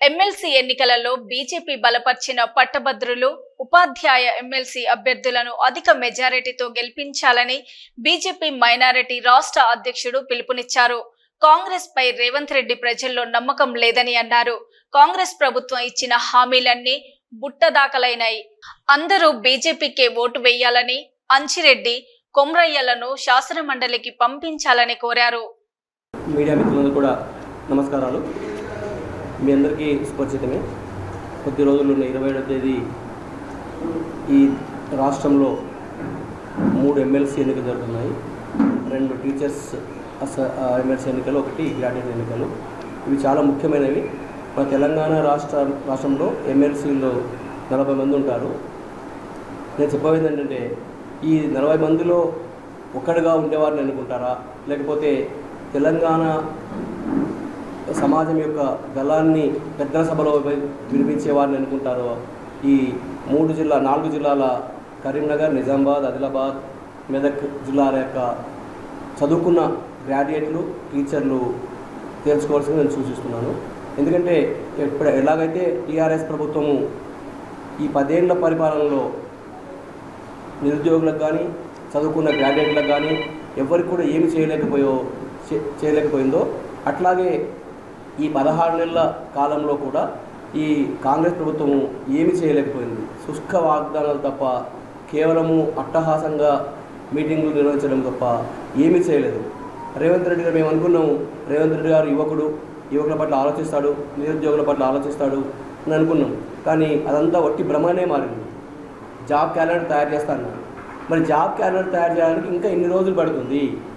MLC ఎన్నికలలో BJP బలపర్చిన పట్టభద్రులు ఉపాధ్యాయ MLC అభ్యర్థులను అధిక మెజారిటీతో గెలిపించాలని బీజేపీ మైనారిటీ రాష్ట్ర అధ్యక్షుడు పిలుపునిచ్చారు. కాంగ్రెస్ పై రేవంత్ రెడ్డి ప్రజల్లో నమ్మకం లేదని అన్నారు. కాంగ్రెస్ ప్రభుత్వం ఇచ్చిన హామీలన్నీ బుట్టదాఖలైనాయి. అందరూ బీజేపీకే ఓటు వేయాలని అంచిరెడ్డి కొమ్రయ్యలను శాసన మండలికి పంపించాలని కోరారు. మీడియా మిత్రులందరూ కూడా నమస్కారాలు. మీ అందరికీ సుపరిచితమే. కొద్ది రోజుల్లో ఇరవై ఏడవ తేదీ ఈ రాష్ట్రంలో మూడు ఎమ్మెల్సీ ఎన్నికలు జరుగుతున్నాయి. రెండు టీచర్స్ అస ఎమ్మెల్సీ ఎన్నికలు ఒకటి గ్రాడ్యుయేట్ ఎన్నికలు. ఇవి చాలా ముఖ్యమైనవి. మన తెలంగాణ రాష్ట్ర రాష్ట్రంలో ఎమ్మెల్సీలు నలభై మంది ఉంటారు. నేను చెప్పబోయేది ఏంటంటే ఈ నలభై మందిలో ఒక్కడిగా ఉండేవారిని అనుకుంటారా? లేకపోతే తెలంగాణ సమాజం యొక్క గలాన్ని పెద్దల సభలో వినిపించేవారిని అనుకుంటారో? ఈ మూడు జిల్లా నాలుగు జిల్లాల కరీంనగర్ నిజామాబాద్ ఆదిలాబాద్ మెదక్ జిల్లాల యొక్క చదువుకున్న గ్రాడ్యుయేట్లు టీచర్లు తెలుసుకోవాల్సింది నేను సూచిస్తున్నాను. ఎందుకంటే ఎప్పుడు ఎలాగైతే టీఆర్ఎస్ ప్రభుత్వము ఈ పదేళ్ళ పరిపాలనలో నిరుద్యోగులకు కానీ చదువుకున్న గ్రాడ్యుయేట్లకు కానీ ఎవరికి కూడా ఏమి చేయలేకపోయో చేయలేకపోయిందో అట్లాగే ఈ పదహారు నెలల కాలంలో కూడా ఈ కాంగ్రెస్ ప్రభుత్వం ఏమి చేయలేకపోయింది. శుష్క వాగ్దానాలు తప్ప కేవలము అట్టహాసంగా మీటింగులు నిర్వహించడం తప్ప ఏమీ చేయలేదు. రేవంత్ రెడ్డి గారు మేము అనుకున్నాము. రేవంత్ రెడ్డి గారు యువకుడు యువకుల పట్ల ఆలోచిస్తాడు నిరుద్యోగుల పట్ల ఆలోచిస్తాడు అని అనుకున్నాం. కానీ అదంతా వట్టి భ్రమనే మారింది. జాబ్ క్యాలెండర్ తయారు చేస్తాను. మరి జాబ్ క్యాలెండర్ తయారు చేయడానికి ఇంకా ఎన్ని రోజులు పడుతుంది?